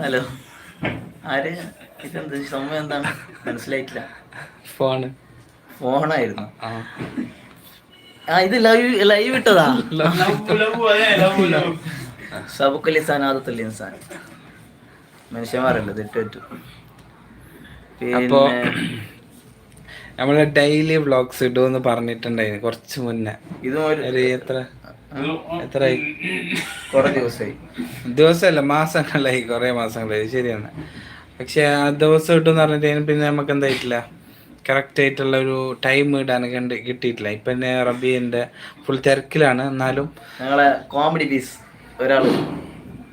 Hello. ആര്? ഇതെന്ത്? സമയം എന്താണ്? മനസ്സിലായിട്ടില്ല. ഫോണ്. ഫോണായിരുന്നു. ആ. ഇത് ലൈവ് ലൈവ് ഇട്ടതാ. സബുക്കലി ആദത്തുൽ ഇൻസാൻ മനുഷ്യന്മാരല്ല തെറ്റു അപ്പോ നമ്മൾ ഡെയിലി വ്ളോഗ്സ് ഇടുമെന്ന് പറഞ്ഞിട്ടുണ്ടായിരുന്നു കുറച്ച് മുന്നേ. ഇതും എത്ര? എത്രയായി? കുറെ ദിവസമായി. ദിവസമല്ല മാസങ്ങളായി കുറേ മാസങ്ങളായി. ശരിയാണ്. പക്ഷെ ആ ദിവസം ഇട്ടെന്ന് പറഞ്ഞിട്ട് പിന്നെ നമുക്ക് എന്തായിട്ടില്ല. കറക്റ്റ് ആയിട്ടുള്ള ഒരു ടൈം ഇടാൻ കണ്ട് കിട്ടിയിട്ടില്ല. ഇപ്പൊ തന്നെ റബീന്റെ ഫുൾ തിരക്കിലാണ്. എന്നാലും ഞങ്ങളെ കോമഡി പീസ് ഒരാൾ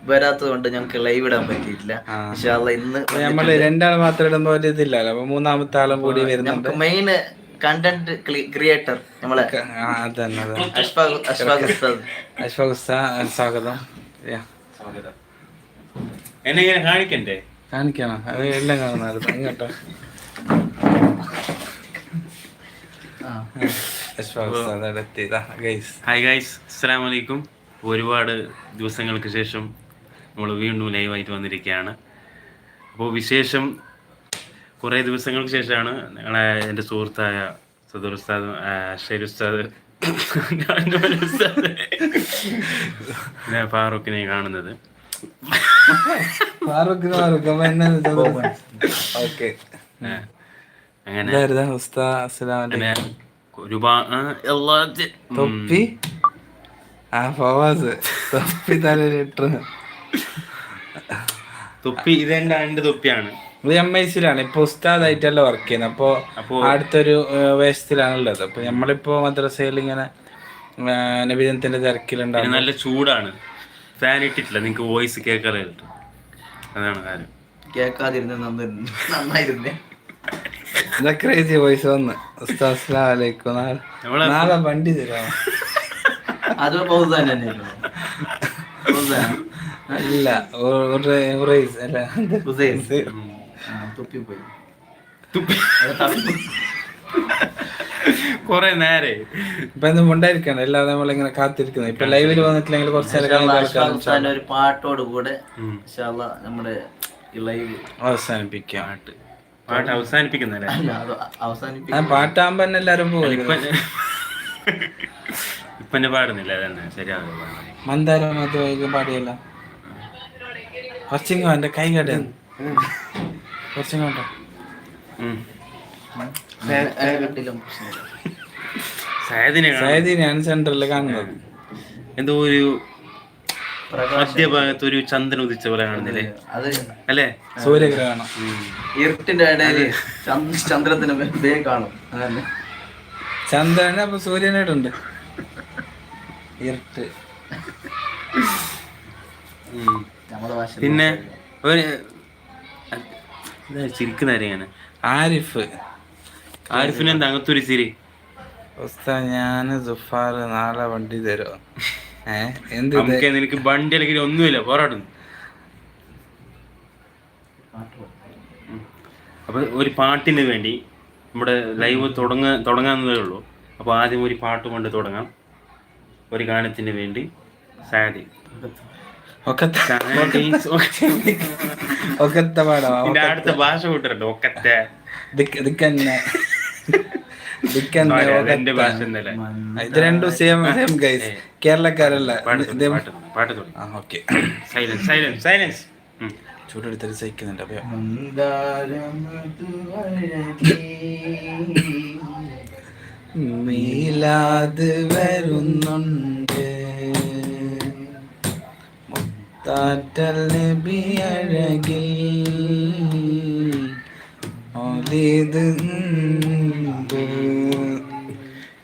വരാത്തത് കൊണ്ട് ഞങ്ങൾക്ക് ലൈവ് ഇടാൻ പറ്റിയിട്ടില്ല. ഇന്ന് നമ്മൾ രണ്ടാൾ മാത്രം ഇടുമ്പോൾ ഒരു ഇതില്ലല്ലോ. അപ്പൊ മൂന്നാമത്തെ ആളും കൂടി വരുന്നുണ്ട്. മെയിൻ കണ്ടന്റ് ക്രിയേറ്റർ നമ്മളെ അഷ്ഫാഖ് ഉസ്താദ്. സ്വാഗതം. Yeah. എന്നെ ഇങ്ങനെ കാണിക്കണ്ടേ? കാണിക്കണം. അത് എല്ലാം എത്തിയതാ ഗൈസ് ഹായ് ഗൈസ് അസ്സാം വലൈക്കും ഒരുപാട് ദിവസങ്ങൾക്ക് ശേഷം നമ്മൾ വീണ്ടും ലൈവായിട്ട് വന്നിരിക്കുകയാണ്. അപ്പോൾ വിശേഷം കുറേ ദിവസങ്ങൾക്ക് ശേഷമാണ് ഞങ്ങളെ എന്റെ സുഹൃത്തായ സദർ ഉസ്താദ് ഷെരി ഉസ്താദ് ഫാറൂഖിനെ കാണുന്നത്. അങ്ങനെ. ഒരുപാട് തൊപ്പി? ആ ഫവാസ്. തൊപ്പി തലയിലിട്ട് തൊപ്പി ഇതെന്റെ എന്റെ തൊപ്പിയാണ്. എം ഐ സിയിലാണ് ഇപ്പൊ ഉസ്താദായിട്ടല്ല വർക്ക് ചെയ്യുന്നത് അപ്പൊ അടുത്തൊരു വേഷത്തിലാണുള്ളത്. അപ്പൊ നമ്മളിപ്പോ മദ്രസയിൽ ഇങ്ങനെ നബിദിനത്തിന്റെ തിരക്കിലുണ്ടാവും നല്ല ചൂടാണ്. ഫാൻ ഇട്ടിട്ടില്ല. നിങ്ങൾക്ക് വോയിസ് കേൾക്കാതെ അതാണ് കാര്യം. കേൾക്കാതിരുന്ന നന്നായിരുന്നേ. ഇതൊക്കെ ക്രേസി വോയിസ് വന്ന്. നാളെ വണ്ടി തരാം അത്. ഇല്ല അല്ല ആ, തുപ്പി പോയി. തുപ്പി. കൊറേ നേരെ. ഇപ്പൊ എന്തും ഉണ്ടായിരിക്കണം അല്ലാതെ നമ്മളിങ്ങനെ കാത്തിരിക്കുന്നത് ഇപ്പൊ ലൈവിൽ വന്നിട്ടില്ലെങ്കിൽ കുറച്ച് നേരം ഒരു പാട്ടോട് കൂടെ നമ്മുടെ ഈ ലൈവ് അവസാനിപ്പിക്കാം. പാട്ട്. പാട്ട് അവസാനിപ്പിക്കുന്നല്ലേ? അല്ല അത് ആ അവസാനിപ്പിക്കും പാട്ടാകുമ്പോ തന്നെ എല്ലാരും പോകും. ഇപ്പൊ പാടുന്നില്ല അതന്നെ. ശരിയാവില്ല മന്ദാരം അത് പാടിയല്ല. കുറച്ചിങ്ങോ എന്റെ കൈ കട കുറച്ചിങ്ങോട്ടോ. ഉം. കിട്ടില്ല പ്രശ്നമില്ല. സയദിനെ കാണാം. സൈദിനെയാണ് സെന്ററിൽ കാണുന്നത്. എന്തോ ഒരു മധ്യഭാഗത്ത് ഒരു ചന്ദ്രൻ ഉദിച്ച പോലെ കാണുന്നില്ലേ? അത് അല്ലേ? സൂര്യഗ്രഹണം. ഇരുട്ടിന്റെ ഇടയിൽ ചന്ദ്രത്തിന് വേഗം കാണും. ചന്ദ്രനെ ചന്ദ്രന് അപ്പൊ സൂര്യനായിട്ടുണ്ട്. ഇരുട്ട്. പിന്നെ ഒരു ഇതാ ചിരിക്കുന്ന ഞാൻ ആരിഫ്. ആരിഫിന് എന്താ അങ്ങനത്തൊരു ചിരി? ഉസ്താദ് ഞാൻ സുഫാർ നാളെ വണ്ടി തരോ. ഏഹ് എന്ത് നമുക്ക് നിനക്ക് വണ്ടി അല്ലെങ്കിൽ ഒന്നുമില്ല പോരാടുന്നു അപ്പൊ ഒരു പാട്ടിന് വേണ്ടി നമ്മുടെ ലൈവ് തുടങ്ങ തുടങ്ങാവുന്നതേ ഉള്ളൂ. അപ്പൊ ആദ്യം ഒരു പാട്ട് കൊണ്ട് തുടങ്ങാം. ഒരു ഗാനത്തിന് വേണ്ടി സാഡി ഒക്കത്തെ പാടാം അടുത്ത ഭാഷ കൂട്ടരുണ്ട് ഒക്കത്തെ. ദിക്ക് ദിക്കന്നെ. ഇത് രണ്ടും സെയിം സെയിം ഗൈസ് കേരളക്കാരല്ല. ഓക്കെ. സൈലൻസ് സൈലൻസ് സൈലൻസ് ചൂടെടുത്തിട്ട് സഹിക്കുന്നുണ്ട് അപ്പൊ മീലാത് വരുന്നുണ്ട്. മുത്താറ്റൽ നബി അഴകിൽ ഒലിത്.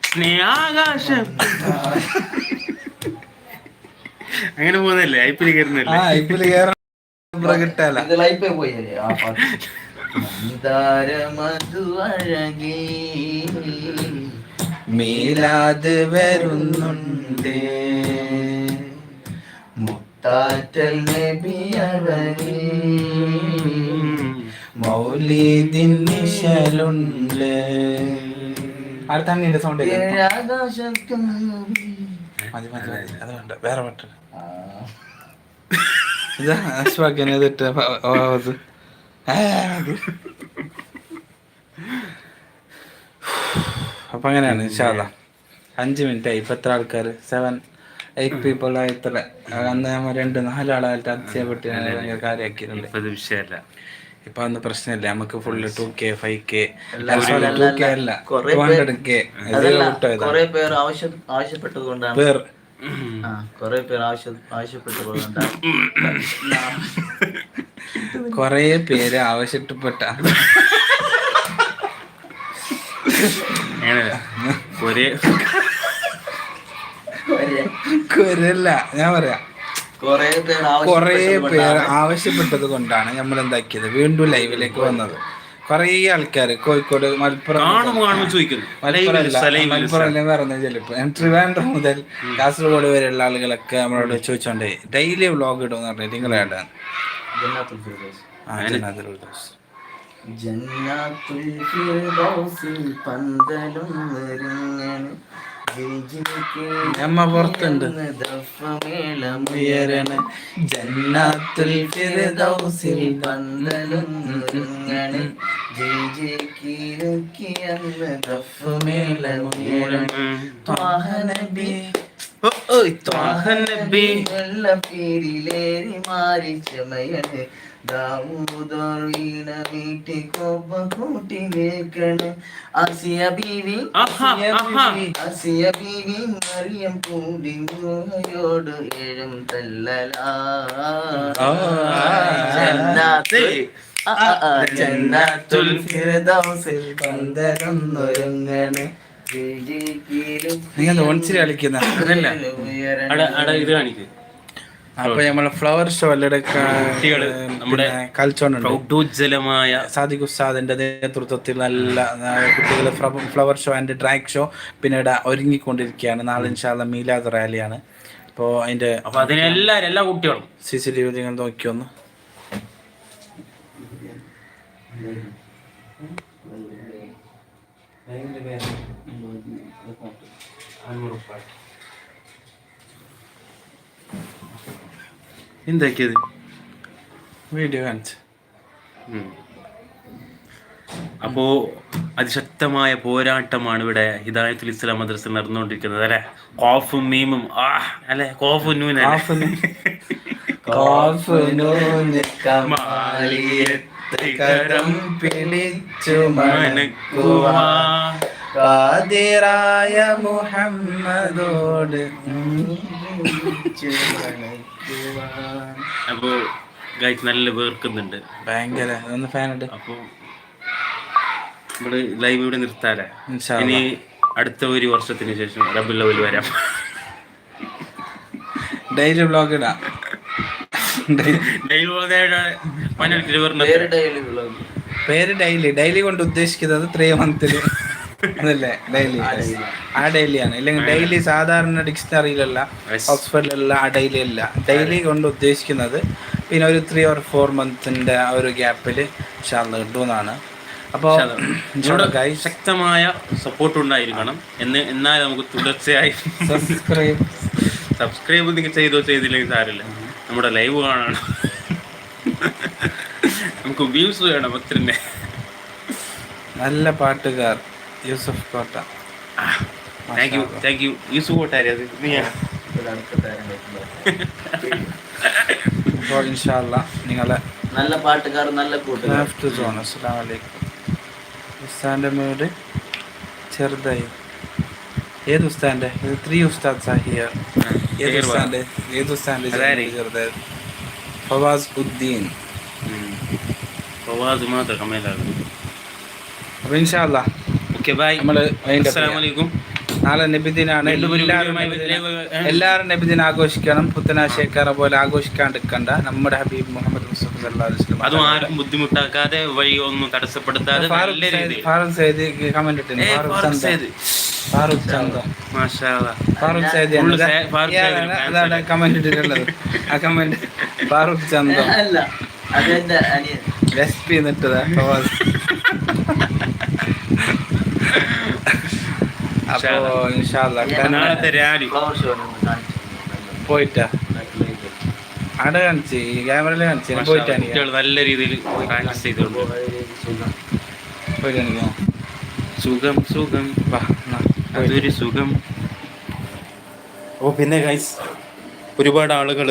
സ്നേഹാകാശം. അങ്ങനെ പോകുന്നല്ലേ ഐപ്പിൽ കയറുന്നല്ലേ ആ ഇപ്പിൽ കേറാൻ കിട്ടാല? ഇത് ലൈഫേ പോയി ആ പാട്ട്. മന്ദാരമധുവഴകി മീലാത് വരുന്നുണ്ട്. മുത്താറ്റൽ നബിയഴകി മൗലീദിൻ നിശലുണ്ട്. അടുത്ത അണ്ണിന്റെ സൗണ്ട് ഏഴാകാശത്തും മതി മതി മതി. അത് വേണ്ട. വേറെ പാട്ട്. ഇതാ അശ്വാക്കിനെ ഇതിട്ട് പ- ഓ, ഇത്. ആ, മതി. അപ്പൊ അങ്ങനെയാണ് ഇൻഷാല്ല അഞ്ച് മിനിറ്റ് ആയി ഇപ്പൊ എത്ര ആൾക്കാർ സെവൻ പീപ്പിൾ ആയിത്ര അന്ന് നമ്മൾ രണ്ട് നാലാളായിട്ട് അതിശയപ്പെട്ട് ഭയങ്കര കാര്യമാക്കിയിട്ടുണ്ട് ഇപ്പൊ വിഷയമല്ല ഇപ്പൊ അന്ന് പ്രശ്നമില്ല നമുക്ക് full two K five K two K അല്ല കുറേ ടു ഹൺഡ്രഡ് കെ കൊറേ പേർ ആവശ്യം ആവശ്യപ്പെട്ടത് കൊണ്ടാണ് പേർ. ആ കൊറേ പേർ ആവശ്യം ആവശ്യപ്പെട്ടത് കൊണ്ടാണ് കൊറേ പേര് ആവശ്യപ്പെട്ട. ഒരേ കൊരല്ല. ഞാൻ പറയാം കൊറേ പേർ കൊറേ ആവശ്യപ്പെട്ടത് കൊണ്ടാണ് നമ്മൾ എന്താക്കിയത്. വീണ്ടും ലൈവിലേക്ക് വന്നത്. കൊറേ ആൾക്കാർ കോഴിക്കോട് മലപ്പുറം മലപ്പുറം ഒന്നും ചിലപ്പോ. ഞാൻ ട്രിവാൻഡ്രം മുതൽ കാസർഗോഡ് വരെയുള്ള ആളുകളൊക്കെ നമ്മളോട് ചോദിച്ചോണ്ട് ഡെയിലി വ്ളോഗ് ഇടും പറഞ്ഞിട്ട് ഫിർദൗസ്. ആ ജനാദുൽ ഉദൂസ്. ജന്നാത്തുൽ ഫിർദൗസിൽ പന്തലും ഞമ്മ പുറത്തുണ്ട് ജന്നാത്തുൽ ഫിർദൗസിൽ പന്തലും ഒരുങ്ങണ്. ജയ് ജയ് കീഴക്കിയെന്ന് ദഫമേളം ഉയരണ. ത്വാഹ നബി ത്വാഹ നബി വെള്ള പേരിലേറി മാറി ചമയണ് കോപ്പ കൂട്ടി നിൽക്കണ്. ബീവി. ബീവി മറിയം കൂടി ഏഴും ജന്നാത്തുൽ നിങ്ങൾ ഓൺസിൽ കളിക്കുന്ന? അതല്ല. അട അട ഇത് കാണിക്ക്. അപ്പൊ നമ്മളെ ഫ്ലവർ ഷോ കുട്ടികൾ നമ്മുടെ പ്രൗഢോജ്ജലമായ സാദിഖ് ഉസ്താദിന്റെ നേതൃത്വത്തിൽ നല്ല കുട്ടികൾ flower show and drag show പിന്നീട് ഒരുങ്ങിക്കൊണ്ടിരിക്കുകയാണ്. നാളെ ഇൻഷാല്ല മീലാദ് റാലിയാണ്. അപ്പോൾ അതിന്റെ അപ്പൊ അതിനെല്ലാരും എല്ലാ കുട്ടികളും. സി സി ടി വി നിങ്ങൾ നോക്കിയൊന്ന് എന്താക്കിയത് വീഡിയോ കാണിച്ച്. അപ്പോ അതിശക്തമായ പോരാട്ടമാണ് ഇവിടെ ഹിദായത്തുൽ ഇസ്ലാം മദ്രസ നടന്നുകൊണ്ടിരിക്കുന്നത് അല്ലെ കോഫും മീമും ആ അല്ലെ കോഫും നൂനും? കരം പിടിച്ചു മനക്കുവാ. കാതിറായ മുഹമ്മദോട് അപ്പോ ഗൈസ് നല്ല വേർക്കുന്നുണ്ട്. ഭയങ്കര. ഒന്ന് അപ്പോൾ ഇവിടെ ലൈവ് ഇവിടെ നിർത്താലേ? ഇൻഷാ ഇനി അടുത്ത ഒരു വർഷത്തിന് ശേഷം റബ്ബിൾ ലെവൽ വരാം. ഡെയിലി ബ്ലോഗ് ഇടാം. ഡെയിലി ബ്ലോഗ് വേറെ ഡയലി പേര് ഡെയിലി ഡെയിലി കൊണ്ട് ഉദ്ദേശിക്കുന്നത് ത്രീ മന്തിൽ അതല്ലേ? ഡെയിലി ആ ഡെയിലിയാണ് ഇല്ലെങ്കിൽ ഡെയിലി സാധാരണ ഡിക്ഷണറിയിലല്ല. ഓക്സ്ഫോർഡിലല്ല ആ ഡെയിലി അല്ല. ഡെയിലി കൊണ്ട് ഉദ്ദേശിക്കുന്നത് പിന്നെ ഒരു ത്രീ ഓർ ഫോർ മന്ത്സിന്റെ ആ ഒരു ഗ്യാപ്പിൽ ഷാർന്ന് കിട്ടുമെന്നാണ്. അപ്പോൾ ശക്തമായ സപ്പോർട്ട് ഉണ്ടായിരിക്കണം. എന്ന് എന്നാൽ നമുക്ക് തുടർച്ചയായി സബ്സ്ക്രൈബ് സബ്സ്ക്രൈബ് നിങ്ങൾ ചെയ്തോ ചെയ്തില്ലെങ്കിൽ സാരമില്ല. നമ്മുടെ ലൈവ് കാണണം. നമുക്ക് വ്യൂസ് വേണം അത്രന്നെ നല്ല പാട്ടുകാർ. യൂസഫ് കോട്ട thank you thank you Yusuf കൂട്ടാരി അത്? അപ്പോൾ ഇൻഷാല്ല നിങ്ങളെ നല്ല പാട്ടുകാർ നല്ല ലെഫ്റ്റ് സോൺ അസ്സാം വലൈക്കും ഉസ്താന്റെ വീട് ചെറുതായി. ഏത് ഉസ്താന്റെ ഇത് ത്രീ ഉസ്താദ് സാഹിയ. ഏത്. ഉസ്താന്റെ ഏത് ഉസ്താന്റെ ചെറുതായി. ഫവാസ് ഉദ്ദീൻ. ഫവാസ് മാത്രം കമ്മലാകും അപ്പോൾ ഇൻഷാല്ല ഓക്കെ ബൈ നമ്മൾ wind അസ്സലാമു അലൈക്കും നാളെ നബിദിനാണ്. എല്ലാവരും നബിദിന- ആഘോഷിക്കണം. പുത്തനാശയക്കാരെ പോലെ ആഘോഷിക്കാണ്ടിരിക്കണ്ട നമ്മുടെ ഹബീബ് മുഹമ്മദ് മുസ്തഫ സല്ലല്ലാഹു അലൈഹി വസല്ലം അതും ആർക്കും ബുദ്ധിമുട്ടാക്കാതെ വഴി ഒന്നും തടസ്സപ്പെടുത്താതെ ഫാറൂഖ് സൈദ് കമന്റ് ഫാറൂഖ് ഫാറൂഖ് സൈദ്. ഫാറൂഖ് ചന്ദ ഫാറൂഖ് സൈദ് Full ആണ്. സൈ- ഫാറൂഖ് ഇയാളാണ് സൈദിന് fans അതാണ് കമന്റ് ഇട്ടിട്ടുള്ളത്. ആ കമന്റ് ഫാറൂഖ് ചന്ദ അല്ല അതെന്റെ അനിയൻ? എസ് പി എന്നിട്ടതാ ഫവാസ് അപ്പോ ഇൻഷാല്ല നാളത്തെ രാലി പോയിട്ടാ? അവിടെ കാണിച്ച്. ക്യാമറയിൽ കാണിച്ച്. പോയിട്ടാണ് നല്ല രീതിയിൽ പ്രാക്ടീസ് ചെയ്തുകൊണ്ട് പോയിട്ട് കാണിക്കാം. സുഖം സുഖം. അതൊരു സുഖം. അപ്പോൾ പിന്നെ ഗൈസ് ഒരുപാട് ആളുകൾ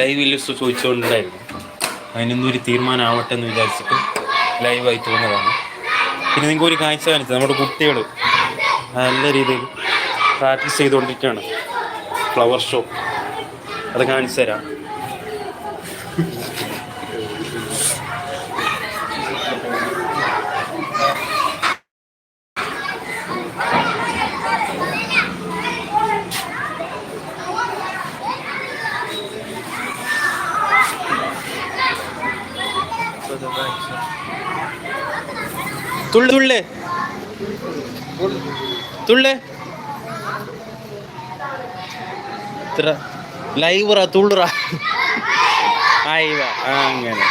ലൈവിൽ ചോദിച്ചുകൊണ്ടുണ്ടായിരുന്നു അതിനൊന്നും ഒരു തീരുമാനമാവട്ടെ എന്ന് വിചാരിച്ചിട്ട് ലൈവായിട്ട് വന്നതാണ്. പിന്നെ നിങ്ങൾക്ക് ഒരു കാഴ്ച കാണിച്ചത്. നമ്മുടെ കുട്ടികൾ നല്ല രീതിയിൽ പ്രാക്ടീസ് ചെയ്തുകൊണ്ടിരിക്കുകയാണ്. ഫ്ലവർ ഷോ അത് കാണിച്ചു തരാം. തുള്ളു തുള്ളേ. തുള്ളേ ലൈവറ തുള്ളുറ ആയിവ അങ്ങനെ